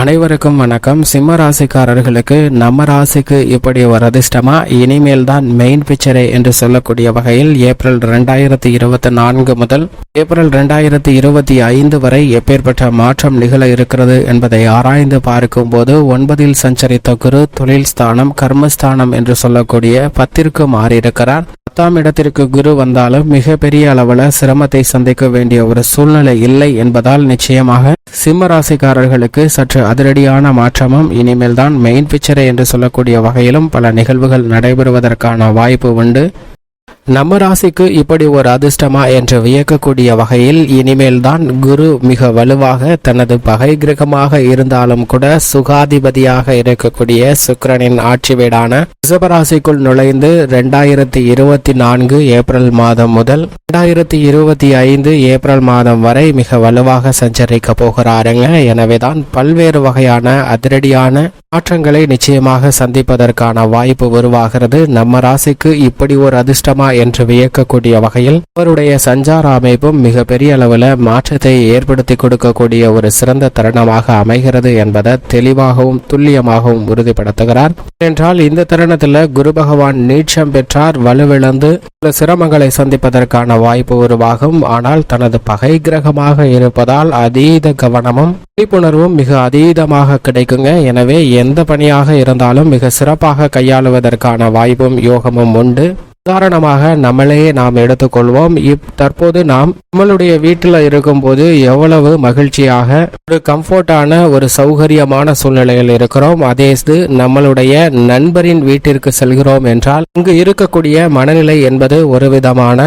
அனைவருக்கும் வணக்கம். சிம்ம ராசிக்காரர்களுக்கு நம்ம ராசிக்கு இப்படி ஒரு அதிர்ஷ்டமா? இனிமேல் தான் மெயின் பிக்சரே என்று சொல்லக்கூடிய வகையில் ஏப்ரல் ரெண்டாயிரத்தி இருபத்தி நான்கு முதல் ஏப்ரல் ரெண்டாயிரத்தி இருபத்தி ஐந்து வரை எப்பேற்பட்ட மாற்றம் நிகழ இருக்கிறது என்பதை ஆராய்ந்து பார்க்கும்போது ஒன்பதில் சஞ்சரித்த குரு தொழில் ஸ்தானம் கர்மஸ்தானம் என்று சொல்லக்கூடிய பத்திற்கு மாறியிருக்கிறார். பத்தாம் இடத்திற்கு குரு வந்தாலும் மிகப்பெரிய அளவில் சிரமத்தை சந்திக்க வேண்டிய ஒரு சூழ்நிலை இல்லை என்பதால் நிச்சயமாக சிம்ம ராசிக்காரர்களுக்கு சற்று அதிரடியான மாற்றமும் இனிமேல் தான் மெயின் பிக்சரை என்று சொல்லக்கூடிய வகையிலும் பல நிகழ்வுகள் நடைபெறுவதற்கான வாய்ப்பு உண்டு. நம்ம ராசிக்கு இப்படி ஒரு அதிர்ஷ்டமா என்று வியக்கக்கூடிய வகையில் இனிமேல் தான் குரு மிக வலுவாக தனது பகை கிரகமாக இருந்தாலும் கூட சுகாதிபதியாக இருக்கக்கூடிய சுக்கரனின் ஆட்சி வீடான ரிஷபராசிக்குள் நுழைந்து ரெண்டாயிரத்தி இருபத்தி நான்கு ஏப்ரல் மாதம் முதல் ரெண்டாயிரத்தி இருபத்தி ஐந்து ஏப்ரல் மாதம் வரை மிக வலுவாக சஞ்சரிக்க போகிறாருங்க. எனவேதான் பல்வேறு வகையான அதிரடியான மாற்றங்களை நிச்சயமாக சந்திப்பதற்கான வாய்ப்பு உருவாகிறது. நம்ம ராசிக்கு இப்படி ஒரு அதிர்ஷ்டமா என்று வியக்கக்கூடிய வகையில் அவருடைய சஞ்சார அமைப்பும் மிக பெரிய அளவில் மாற்றத்தை ஏற்படுத்தி கொடுக்கக்கூடிய ஒரு சிறந்த தருணமாக அமைகிறது என்பதை தெளிவாகவும் துல்லியமாகவும் உறுதிப்படுத்துகிறார். என்றால் இந்த தருணத்தில் குரு பகவான் நீட்சம் பெற்றார் வலுவிழந்து சில சிரமங்களை சந்திப்பதற்கான வாய்ப்பு உருவாகும். ஆனால் தனது பகை கிரகமாக இருப்பதால் அதீத கவனமும் விழிப்புணர்வும் மிக அதீதமாக கிடைக்குங்க. எனவே எந்த பணியாக இருந்தாலும் மிக சிறப்பாக கையாளுவதற்கான வாய்ப்பும் யோகமும் உண்டு. உதாரணமாக நம்மளையே நாம் எடுத்துக்கொள்வோம். இப் தற்போது நாம் நம்மளுடைய வீட்டில் இருக்கும்போது எவ்வளவு மகிழ்ச்சியாக ஒரு கம்ஃபர்டான ஒரு சௌகரியமான சூழ்நிலையில் இருக்கிறோம். அதே இது நம்மளுடைய நண்பரின் வீட்டிற்கு செல்கிறோம் என்றால் இங்கு இருக்கக்கூடிய மனநிலை என்பது ஒரு விதமான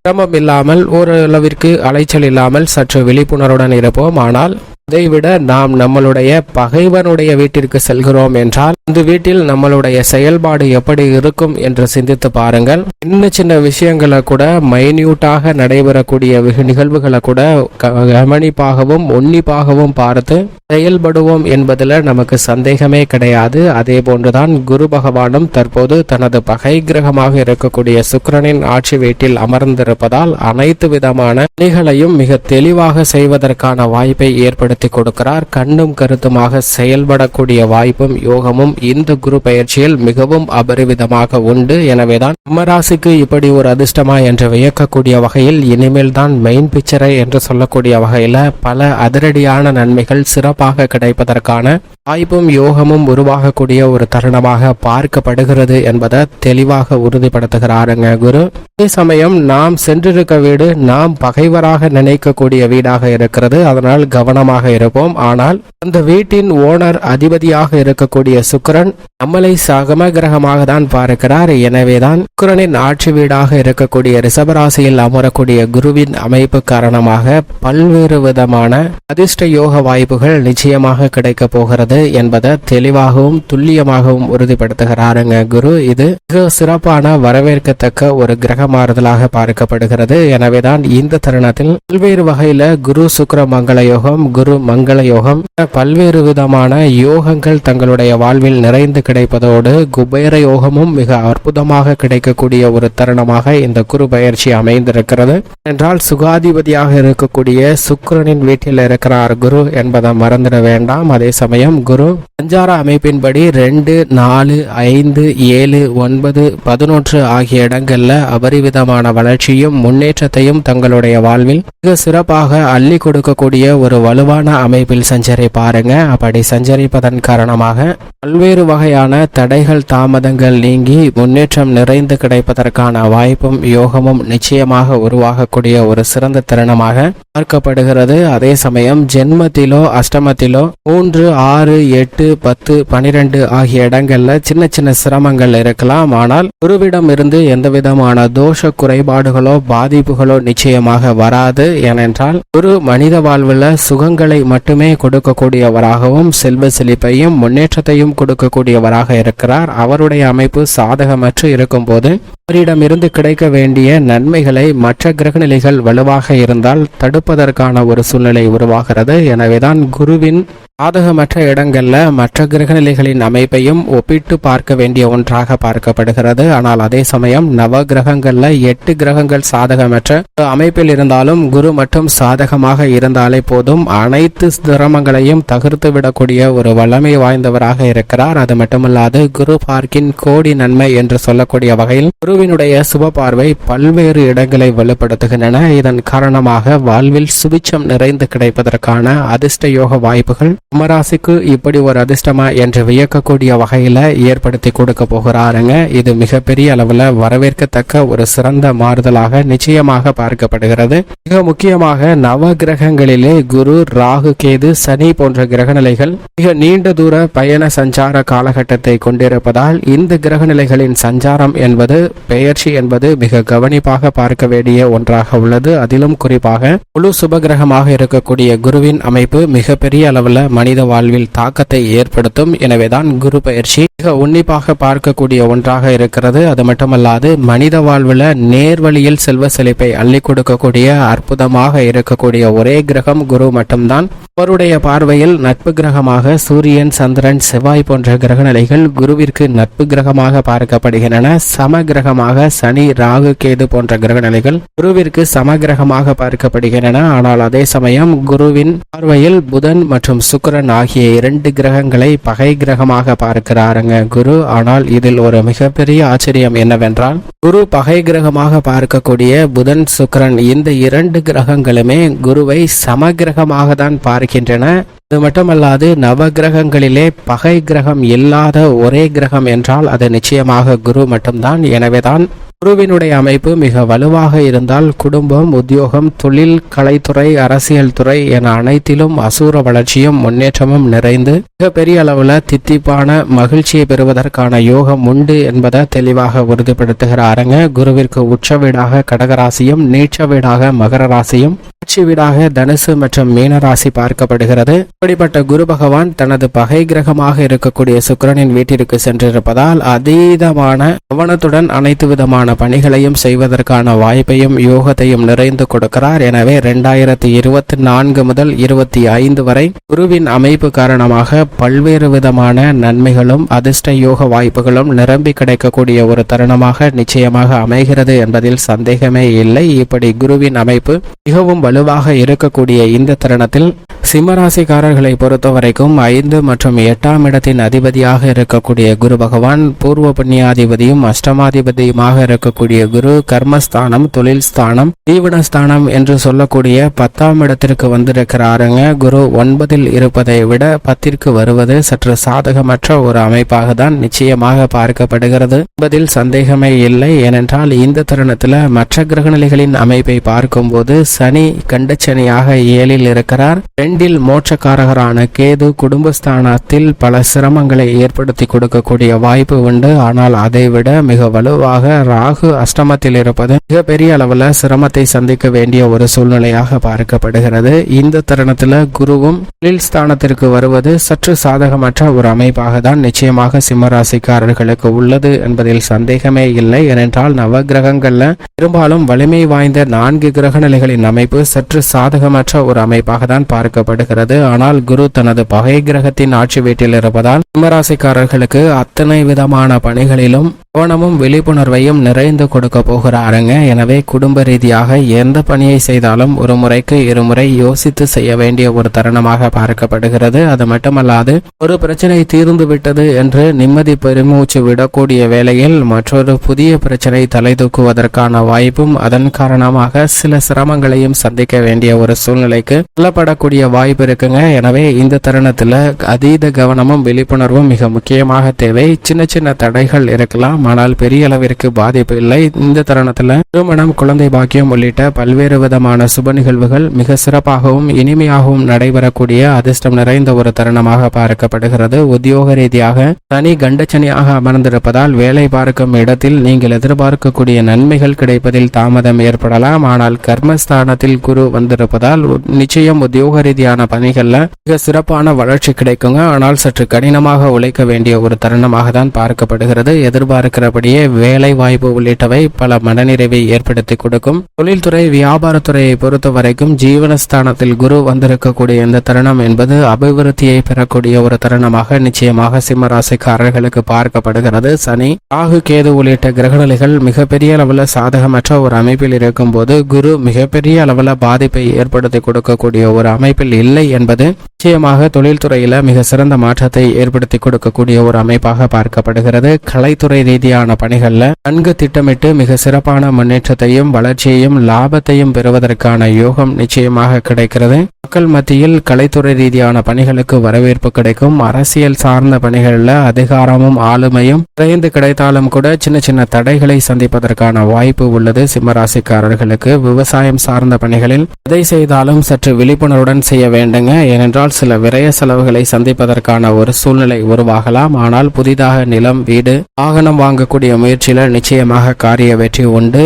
சிரமம் இல்லாமல் ஓரளவிற்கு அலைச்சல் இல்லாமல் சற்று விழிப்புணர்வுடன் இருப்போம். ஆனால் அதைவிட நாம் நம்மளுடைய பகைவனுடைய வீட்டிற்கு செல்கிறோம் என்றால் இந்த வீட்டில் நம்மளுடைய செயல்பாடு எப்படி இருக்கும் என்று சிந்தித்து பாருங்கள். சின்ன சின்ன விஷயங்களை கூட மைன்யூட்டாக நடைபெறக்கூடிய நிகழ்வுகளை கூட க- கவனிப்பாகவும் உன்னிப்பாகவும் பார்த்து செயல்படுவோம் என்பதில் நமக்கு சந்தேகமே கிடையாது. அதே போன்றுதான் குரு பகவானும் தற்போது தனது பகை கிரகமாக இருக்கக்கூடிய சுக்கரனின் ஆட்சி வீட்டில் அமர்ந்திருப்பதால் அனைத்து விதமான பணிகளையும் மிக தெளிவாக செய்வதற்கான வாய்ப்பை ஏற்படுத்தி கொடுக்கிறார். கண்ணும் கருத்துமாக செயல்படக்கூடிய வாய்ப்பும் யோகமும் இந்த குரு பயிற்சியில் மிகவும் அபரிவிதமாக உண்டு. எனவேதான் நம்ம இப்படி ஒரு அதிர்ஷ்டமா என்று வியக்கக்கூடிய வகையில் இனிமேல் தான் மெயின் பிக்சரை என்று சொல்லக்கூடிய வகையில பல அதிரடியான நன்மைகள் சிறப்பாக கிடைப்பதற்கான வாய்ப்பும் யோகமும் உருவாகக்கூடிய ஒரு தருணமாக பார்க்கப்படுகிறது என்பதை தெளிவாக உறுதிப்படுத்துகிறாருங்க குரு. அதே சமயம் நாம் சென்றிருக்க வீடு நாம் பகைவராக நினைக்கக்கூடிய வீடாக இருக்கிறது. அதனால் கவனமாக இருப்போம். ஆனால் அந்த வீட்டின் ஓனர் அதிபதியாக இருக்கக்கூடிய சுக்கரன் நம்மளை சகம கிரகமாக தான் பார்க்கிறார். எனவேதான் சுக்கரனின் ஆட்சி வீடாக இருக்கக்கூடிய ரிஷபராசியில் அமரக்கூடிய குருவின் அமைப்பு காரணமாக பல்வேறு விதமான அதிர்ஷ்ட யோக வாய்ப்புகள் நிச்சயமாக கிடைக்க போகிறது என்பதை தெளிவாகவும் துல்லியமாகவும் உறுதிப்படுத்துகிறாருங்க குரு. இது மிக சிறப்பான வரவேற்கத்தக்க ஒரு கிரக மாறுதலாக பார்க்கப்படுகிறது. எனவேதான் இந்த தருணத்தில் பல்வேறு வகையில குரு சுக்கர மங்கள யோகம் குரு மங்கள யோகம் பல்வேறு விதமான யோகங்கள் தங்களுடைய வாழ்வில் நிறைந்து கிடைப்பதோடு குபேர யோகமும் மிக அற்புதமாக கிடைக்கக்கூடிய ஒரு தருணமாக இந்த குரு பயிற்சி அமைந்திருக்கிறது. என்றால் சுகாதிபதியாக இருக்கக்கூடிய சுக்கரனின் வீட்டில் இருக்கிறார் குரு என்பதை மறந்துட வேண்டாம். அதே சமயம் குரு சஞ்சார அமைப்பின்படி ரெண்டு நாலு ஐந்து ஏழு ஒன்பது பதினொன்று ஆகிய இடங்கள்ல அபரிவிதமான வளர்ச்சியும் முன்னேற்றத்தையும் தங்களுடைய வாழ்வில் மிக சிறப்பாக அள்ளி கொடுக்கக்கூடிய ஒரு வலுவான அமைப்பில் சஞ்சரி பாருங்க அப்படி சஞ்சரிப்பதன் காரணமாக பல்வேறு வகையான தடைகள் தாமதங்கள் நீங்கி முன்னேற்றம் நிறைந்து கிடைப்பதற்கான வாய்ப்பும் யோகமும் நிச்சயமாக உருவாகக்கூடிய ஒரு சிறந்த தருணமாக பார்க்கப்படுகிறது. அதே சமயம் ஜென்மத்திலோ அஷ்டமத்திலோ மூன்று ஆறு எட்டு பத்து பனிரெண்டு ஆகிய இடங்கள்ல சின்ன சின்ன சிரமங்கள் இருக்கலாம். ஆனால் குருவிடம் இருந்து எந்த விதமான தோஷ குறைபாடுகளோ பாதிப்புகளோ நிச்சயமாக வராது. ஏனென்றால் குரு மனித வாழ்வில் சுகங்களை மட்டுமே கொடுக்கக்கூடியவராகவும் செல்வ செழிப்பையும் முன்னேற்றத்தையும் கொடுக்கக்கூடியவராக இருக்கிறார். அவருடைய அமைப்பு சாதகமற்று இருக்கும்போது அவரிடமிருந்து கிடைக்க வேண்டிய நன்மைகளை மற்ற கிரகநிலைகள் வலுவாக இருந்தால் தடுப்பதற்கான ஒரு சூழ்நிலை உருவாகிறது. எனவேதான் குருவின் சாதகமற்ற இடங்களில் மற்ற கிரகநிலைகளின் அமைப்பையும் ஒப்பிட்டு பார்க்க வேண்டிய ஒன்றாக பார்க்கப்படுகிறது. ஆனால் அதே சமயம் நவ கிரகங்களில் எட்டு கிரகங்கள் சாதகமற்ற அமைப்பில் இருந்தாலும் குரு மட்டும் சாதகமாக இருந்தாலே போதும். அனைத்து சிரமங்களையும் தகர்த்து விடக்கூடிய ஒரு வல்லமை வாய்ந்தவராக இருக்கிறார். அது மட்டுமல்லாது குரு பார்க்கின் கோடி நன்மை என்று சொல்லக்கூடிய வகையில் குருவினுடைய சுப பார்வை பல்வேறு இடங்களை வலுப்படுத்துகின்றன. இதன் காரணமாக வாழ்வில் சுபிச்சம் நிறைந்து கிடைப்பதற்கான அதிர்ஷ்ட யோக வாய்ப்புகள் கும்பராசிக்கு இப்படி ஒரு அதிர்ஷ்டமா என்று வியக்கக்கூடிய வகையில ஏற்படுத்தி கொடுக்க போகிறாருங்க. இது மிகப்பெரிய அளவுல வரவேற்கத்தக்க ஒரு சிறந்த மாறுதலாக நிச்சயமாக பார்க்கப்படுகிறது. மிக முக்கியமாக நவ கிரகங்களிலே குரு ராகு கேது சனி போன்ற கிரகநிலைகள் மிக நீண்ட தூர பயண சஞ்சார காலகட்டத்தை கொண்டிருப்பதால் இந்த கிரகநிலைகளின் சஞ்சாரம் என்பது பெயர்ச்சி என்பது மிக கவனிப்பாக பார்க்க வேண்டிய ஒன்றாக உள்ளது. அதிலும் குறிப்பாக முழு சுபகிரகமாக இருக்கக்கூடிய குருவின் அமைப்பு மிகப்பெரிய அளவுல மனித வாழ்வில் தாக்கத்தை ஏற்படுத்தும். எனவேதான் குரு பயிற்சி மிக உன்னிப்பாக பார்க்கக்கூடிய ஒன்றாக இருக்கிறது. அது மட்டுமல்லாது மனித வாழ்வில் நேர்வழியில் செல்வ செழிப்பை அள்ளி கொடுக்கக்கூடிய அற்புதமாக இருக்கக்கூடிய ஒரே கிரகம் குரு மட்டும்தான். அவருடைய பார்வையில் நட்பு கிரகமாக சூரியன் சந்திரன் செவ்வாய் போன்ற கிரகநிலைகள் குருவிற்கு நட்பு கிரகமாக பார்க்கப்படுகின்றன. சம கிரகமாக சனி ராகு கேது போன்ற கிரகநிலைகள் குருவிற்கு சம கிரகமாக பார்க்கப்படுகின்றன. ஆனால் அதே சமயம் குருவின் பார்வையில் புதன் மற்றும் சுக்கிரன் ஆகிய இரண்டு கிரகங்களை பகை கிரகமாக பார்க்கிறாருங்க குரு. ஆனால் இதில் ஒரு மிகப்பெரிய ஆச்சரியம் என்னவென்றால் குரு பகை கிரகமாக பார்க்கக்கூடிய புதன் சுக்கிரன் இந்த இரண்டு கிரகங்களுமே குருவை சம கிரகமாக தான் இருக்கின்றன அது மட்டுமல்லாது நவ கிரகங்களிலே பகை கிரகம் இல்லாத ஒரே கிரகம் என்றால் அது நிச்சயமாக குரு மட்டும்தான். எனவேதான் குருவினுடைய அமைப்பு மிக வலுவாக இருந்தால் குடும்பம் உத்தியோகம் தொழில் கலைத்துறை அரசியல் துறை என அனைத்திலும் அசூர வளர்ச்சியும் முன்னேற்றமும் நிறைந்து மிக பெரிய அளவுல தித்திப்பான மகிழ்ச்சியை பெறுவதற்கான யோகம் உண்டு என்பதை தெளிவாக உறுதிப்படுத்துகிறாருங்க. குருவிற்கு உச்ச வீடாக கடகராசியும் நீச்ச வீடாக மகர ராசியும் ஆட்சி வீடாக தனுசு மற்றும் மீனராசி பார்க்கப்படுகிறது. இப்படிப்பட்ட குரு பகவான் தனது பகை கிரகமாக இருக்கக்கூடிய சுக்கிரனின் வீட்டிற்கு சென்றிருப்பதால் அதீதமான கவனத்துடன் அனைத்து விதமான பணிகளையும் செய்வதற்கான வாய்ப்பையும் யோகத்தையும் நிறைந்து கொடுக்கிறார். எனவே இரண்டாயிரத்தி இருபத்தி நான்கு முதல் இருபத்தி ஐந்து வரை குருவின் அமைப்பு காரணமாக பல்வேறு விதமான நன்மைகளும் அதிர்ஷ்ட யோக வாய்ப்புகளும் நிரம்பி கிடைக்கக்கூடிய ஒரு தருணமாக நிச்சயமாக அமைகிறது என்பதில் சந்தேகமே இல்லை. இப்படி குருவின் அமைப்பு மிகவும் வலுவாக இருக்கக்கூடிய இந்த தருணத்தில் சிம்மராசிக்காரர்களை பொறுத்தவரைக்கும் ஐந்து மற்றும் எட்டாம் இடத்தின் அதிபதியாக இருக்கக்கூடிய குரு பகவான் பூர்வ புண்ணியாதிபதியும் அஷ்டமாதிபதியுமாக இருக்கக்கூடிய குரு கர்மஸ்தானம் தொழில் ஸ்தானம் தீவனஸ்தானம் என்று சொல்லக்கூடிய பத்தாம் இடத்திற்கு வந்திருக்கிறாருங்க. குரு ஒன்பதில் இருப்பதை விட பத்திற்கு வருவது சற்று சாதகமற்ற ஒரு அமைப்பாக தான் நிச்சயமாக பார்க்கப்படுகிறது. என்பதில் சந்தேகமே இல்லை. ஏனென்றால் இந்த தருணத்தில் மற்ற கிரகநிலைகளின் அமைப்பை பார்க்கும்போது சனி கண்டச்சனியாக ஏழில் இருக்கிறார். ரெண்டில் மோட்சக்காரகரான கேது குடும்பஸ்தானத்தில் பல சிரமங்களை ஏற்படுத்தி கொடுக்கக்கூடிய வாய்ப்பு உண்டு. ஆனால் அதைவிட மிக வலுவாக ராகு அஷ்டமத்தில் இருப்பது மிகப்பெரிய அளவில் சிரமத்தை சந்திக்க வேண்டிய ஒரு சூழ்நிலையாக பார்க்கப்படுகிறது. இந்த தருணத்தில் குருவும் தொழில் ஸ்தானத்திற்கு வருவது சற்று சாதகமற்ற ஒரு அமைப்பாக தான் நிச்சயமாக சிம்மராசிக்காரர்களுக்கு உள்ளது என்பதில் சந்தேகமே இல்லை. ஏனென்றால் நவ கிரகங்கள்ல பெரும்பாலும் வலிமை வாய்ந்த நான்கு கிரக நிலைகளின் அமைப்பு சற்று சாதகமற்ற ஒரு அமைப்பாக தான் பார்க்கப்படுகிறது. ஆனால் குரு தனது பகை கிரகத்தின் ஆட்சி வீட்டில் இருப்பதால் சிம்மராசிக்காரர்களுக்கு அத்தனை விதமான பணிகளிலும் கவனமும் விழிப்புணர்வையும் நிறைந்து கொடுக்க போகிறாருங்க. எனவே குடும்ப ரீதியாக எந்த பணியை செய்தாலும் ஒரு முறைக்கு இருமுறை யோசித்து செய்ய வேண்டிய ஒரு தருணமாக பார்க்கப்படுகிறது. அது மட்டுமல்லாது ஒரு பிரச்சனை தீர்ந்து விட்டது என்று நிம்மதி பெருமூச்சு விடக்கூடிய வேளையில் மற்றொரு புதிய பிரச்சனை தலை தூக்குவதற்கான வாய்ப்பும் அதன் காரணமாக சில சிரமங்களையும் சந்திக்க வேண்டிய ஒரு சூழ்நிலைக்கு தள்ளப்படக்கூடிய வாய்ப்பு இருக்குங்க. எனவே இந்த தருணத்துல அதீத கவனமும் விழிப்புணர்வும் மிக முக்கியமாக தேவை. சின்ன சின்ன தடைகள் இருக்கலாம். ஆனால் பெரிய அளவிற்கு பாதிப்பு இல்லை. இந்த தருணத்துல திருமணம் குழந்தை பாக்கியம் உள்ளிட்ட பல்வேறு விதமான சுப நிகழ்வுகள் மிக சிறப்பாகவும் இனிமையாகவும் நடைபெறக்கூடிய அதிர்ஷ்டம் நிறைந்த ஒரு தருணமாக பார்க்கப்படுகிறது. உத்தியோக ரீதியாக தனி கண்டச்சனியாக அமர்ந்திருப்பதால் வேலை பார்க்கும் இடத்தில் நீங்கள் எதிர்பார்க்கக்கூடிய நன்மைகள் கிடைப்பதில் தாமதம் ஏற்படலாம். ஆனால் கர்மஸ்தானத்தில் குரு வந்திருப்பதால் நிச்சயம் உத்தியோக ரீதியான பணிகள்ல மிக சிறப்பான வளர்ச்சி கிடைக்குங்க. ஆனால் சற்று கடினமாக உழைக்க வேண்டிய ஒரு தருணமாக தான் பார்க்கப்படுகிறது. எதிர்பார்க்கிறபடியே வேலை வாய்ப்பு உள்ளிட்டவை பல மனநிறைவை ஏற்படுத்தி கொடுக்கும். தொழில்துறை வியாபாரத்துறையை பொறுத்த வரைக்கும் ஜீவனஸ்தானத்தில் குரு வந்திருக்கக்கூடிய இந்த தருணம் என்பது அபிவிருத்தியை பெறக்கூடிய ஒரு தருணமாக நிச்சயமாக சிம்மராசிக்காரர்களுக்கு பார்க்கப்படுகிறது. சனி ராகு கேது உள்ளிட்ட கிரகநிலைகள் மிகப்பெரிய அளவில் சாதகமற்ற ஒரு அமைப்பில் இருக்கும் போது குரு மிகப்பெரிய அளவில் பாதிப்பை ஏற்படுத்தி கொடுக்கக்கூடிய ஒரு அமைப்பில் இல்லை என்பது நிச்சயமாக தொழில்துறையில மிக சிறந்த மாற்றத்தை ஏற்படுத்தி கொடுக்கக்கூடிய ஒரு அமைப்பாக பார்க்கப்படுகிறது. கலைத்துறை ரீதியான பணிகள்ல நன்கு திட்டமிட்டு மிக சிறப்பான முன்னேற்றத்தையும் வளர்ச்சியையும் லாபத்தையும் பெறுவதற்கான யோகம் நிச்சயமாக கிடைக்கிறது. மக்கள் மத்தியில் கலைத்துறை ரீதியான பணிகளுக்கு வரவேற்பு கிடைக்கும். அரசியல் சார்ந்த பணிகளில் அதிகாரமும் ஆளுமையும் குறைந்து கிடைத்தாலும் கூட சின்ன சின்ன தடைகளை சந்திப்பதற்கான வாய்ப்பு உள்ளது சிம்மராசிக்காரர்களுக்கு. விவசாயம் சார்ந்த பணிகளில் எதை செய்தாலும் சற்று விழிப்புணர்வுடன் செய்ய வேண்டுங்க. ஏனென்றால் சில விரய செலவுகளை சந்திப்பதற்கான ஒரு சூழ்நிலை உருவாகலாம். ஆனால் புதிதாக நிலம் வீடு வாகனம் வாங்கக்கூடிய முயற்சியில நிச்சயமாக காரிய வெற்றி உண்டு.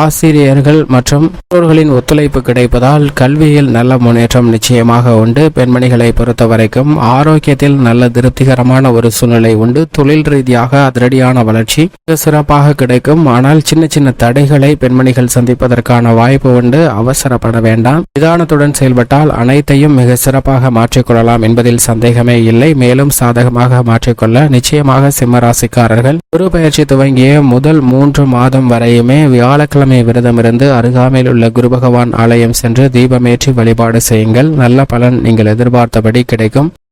ஆசிரியர்கள் மற்றும் பெற்றோர்களின் ஒத்துழைப்பு கிடைப்பதால் கல்வியில் நல்ல முன்னேற்றம் நிச்சயமாக உண்டு. பெண்மணிகளை பொறுத்த வரைக்கும் ஆரோக்கியத்தில் நல்ல திருப்திகரமான ஒரு சூழ்நிலை உண்டு. தொழில் ரீதியாக அதிரடியான வளர்ச்சி மிக சிறப்பாக கிடைக்கும். ஆனால் சின்ன சின்ன தடைகளை பெண்மணிகள் சந்திப்பதற்கான வாய்ப்பு உண்டு. அவசரப்பட வேண்டாம். நிதானத்துடன் செயல்பட்டால் அனைத்தையும் மிக சிறப்பாக மாற்ற மாற்றிக்கொள்ளலாம் என்பதில் சந்தேகமே இல்லை. மேலும் சாதகமாக மாற்றிக்கொள்ள நிச்சயமாக சிம்மராசிக்காரர்கள் குரு பயிற்சி துவங்கிய முதல் மூன்று மாதம் வரையுமே வியாழக்கிழமை விரதமிருந்து அருகாமையில் உள்ள குரு பகவான் ஆலயம் சென்று தீபமேற்றி வழிபாடு செய்யுங்கள். நல்ல பலன் நீங்கள் எதிர்பார்த்தபடி கிடைக்கும்.